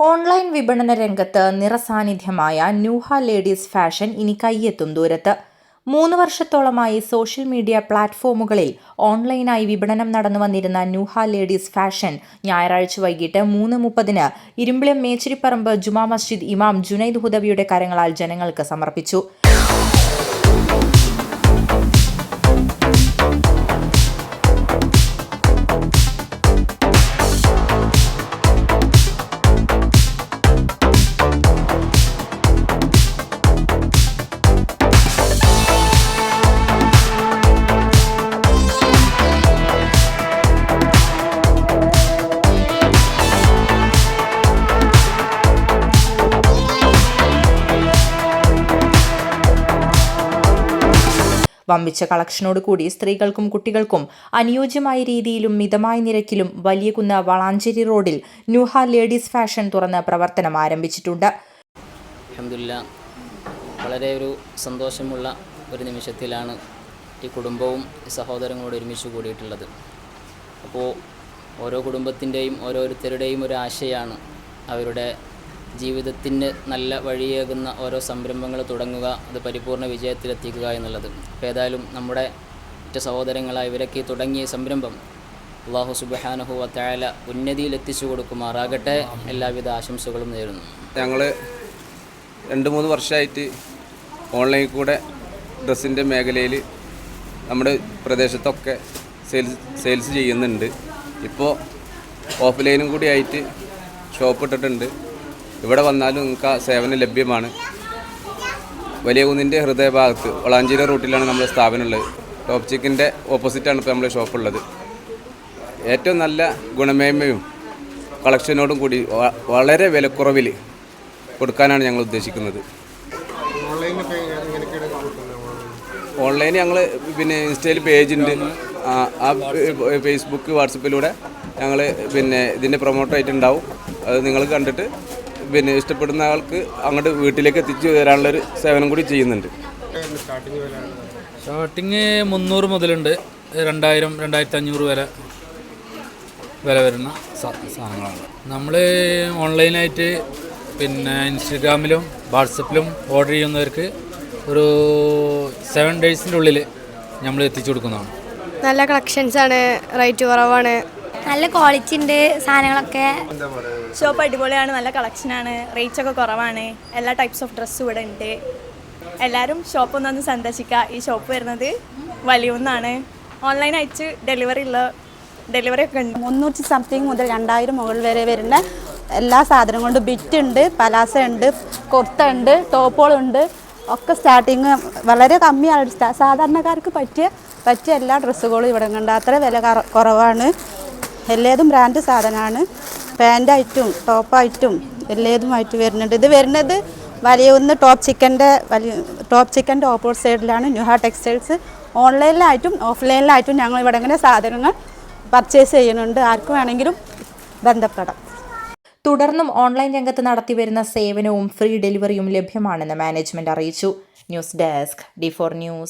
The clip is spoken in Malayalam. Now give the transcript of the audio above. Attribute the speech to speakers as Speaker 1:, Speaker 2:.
Speaker 1: ഓൺലൈൻ വിപണന രംഗത്ത് നിറസാന്നിധ്യമായ ന്യൂഹ ലേഡീസ് ഫാഷൻ ഇനി കയ്യെത്തും ദൂരത്ത്. മൂന്ന് വർഷത്തോളമായി സോഷ്യൽ മീഡിയ പ്ലാറ്റ്ഫോമുകളിൽ ഓൺലൈനായി വിപണനം നടന്നു വന്നിരുന്ന ന്യൂഹ ലേഡീസ് ഫാഷൻ ഞായറാഴ്ച വൈകിട്ട് മൂന്ന് മുപ്പതിന് ഇരുമ്പിളം മേച്ചിരിപ്പറമ്പ് ജുമാ മസ്ജിദ് ഇമാം ജുനൈദ് ഹുദവിയുടെ കരങ്ങളാൽ ജനങ്ങൾക്ക് സമർപ്പിച്ചു. വമ്പിച്ച കളക്ഷനോട് കൂടി സ്ത്രീകൾക്കും കുട്ടികൾക്കും അനുയോജ്യമായ രീതിയിലും മിതമായ നിരക്കിലും വലിയകുന്ന് വളാഞ്ചേരി റോഡിൽ ന്യൂഹ ലേഡീസ് ഫാഷൻ തുറന്ന് പ്രവർത്തനം ആരംഭിച്ചിട്ടുണ്ട്.
Speaker 2: വളരെ ഒരു സന്തോഷമുള്ള ഒരു നിമിഷത്തിലാണ് ഈ കുടുംബവും സഹോദരങ്ങളോട് ഒരുമിച്ച് കൂടിയിട്ടുള്ളത്. അപ്പോൾ ഓരോ കുടുംബത്തിന്റെയും ഓരോരുത്തരുടെയും ഒരു ആശയാണ് അവരുടെ ജീവിതത്തിന് നല്ല വഴിയേകുന്ന ഓരോ സംരംഭങ്ങൾ തുടങ്ങുക അത് പരിപൂർണ വിജയത്തിലെത്തിക്കുക എന്നുള്ളത്. അപ്പോൾ ഏതായാലും നമ്മുടെ മറ്റ് സഹോദരങ്ങളായ ഇവരൊക്കെ തുടങ്ങിയ സംരംഭം അള്ളാഹു സുബഹാനഹു വത്തായാല ഉന്നതിയിൽ എത്തിച്ചു കൊടുക്കുമാറാകട്ടെ. എല്ലാവിധ ആശംസകളും നേരുന്നു.
Speaker 3: ഞങ്ങൾ രണ്ട് മൂന്ന് വർഷമായിട്ട് ഓൺലൈനിൽ കൂടെ ഡ്രസ്സിന്റെ മേഖലയിൽ നമ്മുടെ പ്രദേശത്തൊക്കെ സെയിൽസ് സെയിൽസ് ചെയ്യുന്നുണ്ട്. ഇപ്പോൾ ഓഫ്ലൈനും കൂടി ആയിട്ട് ഷോപ്പ് ഇട്ടിട്ടുണ്ട്. ഇവിടെ വന്നാലും നിങ്ങൾക്ക് ആ സേവനം ലഭ്യമാണ്. വലിയ കുന്നിന്റെ ഹൃദയഭാഗത്ത് വളാഞ്ചേരി റൂട്ടിലാണ് നമ്മുടെ സ്ഥാപനമുള്ളത്. ടോപ്പ് ചിക്കിന്റെ ഓപ്പോസിറ്റാണ് ഇപ്പോൾ നമ്മുടെ ഷോപ്പുള്ളത് ഏറ്റവും നല്ല ഗുണമേന്മയും കളക്ഷനോടും കൂടി വളരെ വിലക്കുറവിൽ കൊടുക്കാനാണ് ഞങ്ങൾ ഉദ്ദേശിക്കുന്നത്. ഓൺലൈൻ ഞങ്ങൾ പിന്നെ ഇൻസ്റ്റയിൽ പേജുണ്ട് ആ ആ ഫേസ്ബുക്ക് വാട്സപ്പിലൂടെ ഞങ്ങൾ പിന്നെ ഇതിന്റെ പ്രൊമോട്ടായിട്ടുണ്ടാവും അത് നിങ്ങൾ കണ്ടിട്ട് പിന്നെ ഇഷ്ടപ്പെടുന്ന ആൾക്ക് അങ്ങോട്ട് വീട്ടിലേക്ക് എത്തിച്ചു തരാനുള്ളൊരു സേവനം കൂടി ചെയ്യുന്നുണ്ട്.
Speaker 4: സ്റ്റാർട്ടിങ് മുന്നൂറ് മുതലുണ്ട്. രണ്ടായിരം രണ്ടായിരത്തി അഞ്ഞൂറ് വരെ വില വരുന്ന സാധനങ്ങളാണ്. നമ്മൾ ഓൺലൈനായിട്ട് പിന്നെ ഇൻസ്റ്റഗ്രാമിലും വാട്സപ്പിലും ഓർഡർ ചെയ്യുന്നവർക്ക് ഒരു സെവൻ ഡേയ്സിന്റെ ഉള്ളിൽ നമ്മൾ എത്തിച്ചു കൊടുക്കുന്നതാണ്.
Speaker 5: നല്ല കളക്ഷൻസ് ആണ് റേറ്റ് കുറവാണ്.
Speaker 6: നല്ല ക്വാളിറ്റി ഉണ്ട് സാധനങ്ങളൊക്കെ.
Speaker 7: ഷോപ്പ് അടിപൊളിയാണ് നല്ല കളക്ഷൻ ആണ്. റേറ്റ് ഒക്കെ കുറവാണ്. എല്ലാ ടൈപ്സ് ഓഫ് ഡ്രസ്സും ഇവിടെ ഉണ്ട്. എല്ലാവരും ഷോപ്പ് ഒന്നൊന്ന് സന്ദർശിക്കുക. ഈ ഷോപ്പ് വരുന്നത് വലിയൊന്നാണ്. അയച്ച് ഡെലിവറി ഉള്ള ഡെലിവറി ഒക്കെ ഉണ്ട്.
Speaker 8: മുന്നൂറ്റി സംതിങ് മുതൽ രണ്ടായിരം മുകളിൽ വരെ വരുന്ന എല്ലാ സാധനവും കൊണ്ട് ബിറ്റ് ഉണ്ട് പലാസ ഉണ്ട് കുർത്ത ഉണ്ട് ടോപ്പുകളുണ്ട് ഒക്കെ സ്റ്റാർട്ടിങ് വളരെ കമ്മിയാണ്. സ്റ്റാ- സാധാരണക്കാർക്ക് പറ്റിയ പറ്റിയ എല്ലാ ഡ്രസ്സുകളും ഇവിടെ ഉണ്ട്. അത്ര വില കുറവാണ്. എല്ലാതും ബ്രാൻഡ് സാധനമാണ്. പാന്റായിട്ടും ടോപ്പായിട്ടും എല്ലാതുമായിട്ട് വരുന്നുണ്ട്. ഇത് വരുന്നത് വലിയ ഒന്ന് ടോപ്പ് ചിക്കന്റെ വലിയ ടോപ്പ് ചിക്കന്റെ ഓപ്പോസിറ്റ് സൈഡിലാണ് ന്യൂഹ ടെക്സ്റ്റൈൽസ് ഓൺലൈനിലായിട്ടും ഓഫ്ലൈനിലായിട്ടും ഞങ്ങൾ ഇവിടെ ഇങ്ങനെ സാധനങ്ങൾ പർച്ചേസ് ചെയ്യുന്നുണ്ട്. ആർക്ക് വേണമെങ്കിലും ബന്ധപ്പെടാം.
Speaker 1: തുടർന്നും ഓൺലൈൻ രംഗത്ത് നടത്തിവരുന്ന സേവനവും ഫ്രീ ഡെലിവറിയും ലഭ്യമാണെന്ന് മാനേജ്മെന്റ് അറിയിച്ചു. News desk D four news